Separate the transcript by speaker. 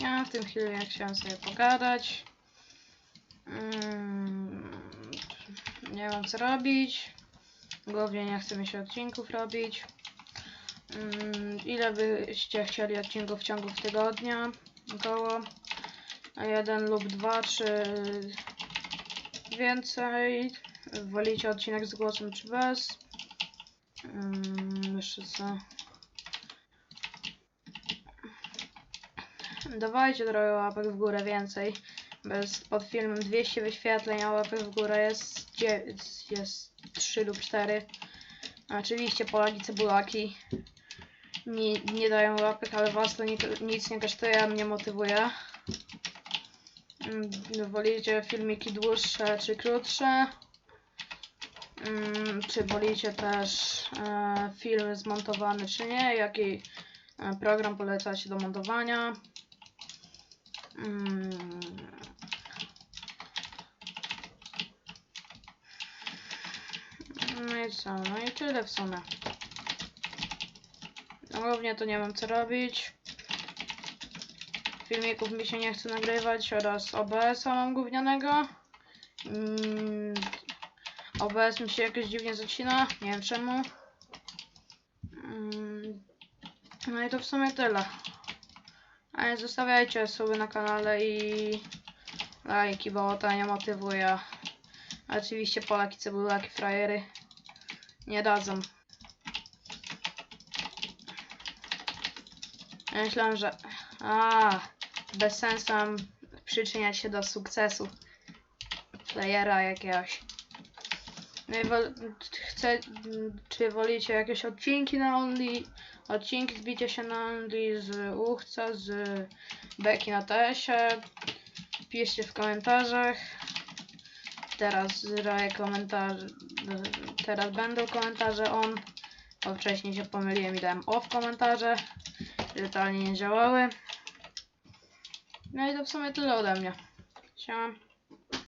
Speaker 1: Ja w tym chwili chciałem sobie pogadać. Mm, nie mam co robić. Głównie nie chce mi się odcinków robić. Mm, ile byście chcieli odcinków w ciągu tygodnia? Około jeden lub dwa, czy więcej? Wolicie odcinek z głosem czy bez? Mm, jeszcze co? Dawajcie trochę łapek w górę więcej. Bez pod filmem 200 wyświetleń, a łapek w górę jest, jest 3 lub 4. Oczywiście Polaki cebulaki nie, nie dają łapek, ale was to nic, nic nie kosztuje, mnie motywuje. Mm, Wolicie filmiki dłuższe czy krótsze? Mm, Czy wolicie też e, film zmontowany czy nie? Jaki e, program polecacie do montowania? Mm. No i co? No i tyle w sumie. No, Głównie to nie mam co robić. Filmików mi się nie chce nagrywać oraz OBS-a mam gównianego. Mm, OBS mi się jakoś dziwnie zacina, nie wiem czemu. Mm, no i to w sumie tyle. A więc zostawiajcie suby na kanale i lajki, bo to nie motywuje. Oczywiście Polaki, cebulaki, frajery nie dadzą. Ja myślałem, że a, bez sensu mam przyczyniać się do sukcesu playera jakiegoś. Chcę, czy wolicie jakieś odcinki na Only, odcinki zbicie się na Only z Uchca, z Beki na TS-ie. Piszcie w komentarzach. Teraz zrobię komentarze, teraz będą komentarze on, bo wcześniej się pomyliłem i dałem off komentarze, totalnie nie działały. No i to w sumie tyle ode mnie. Siema.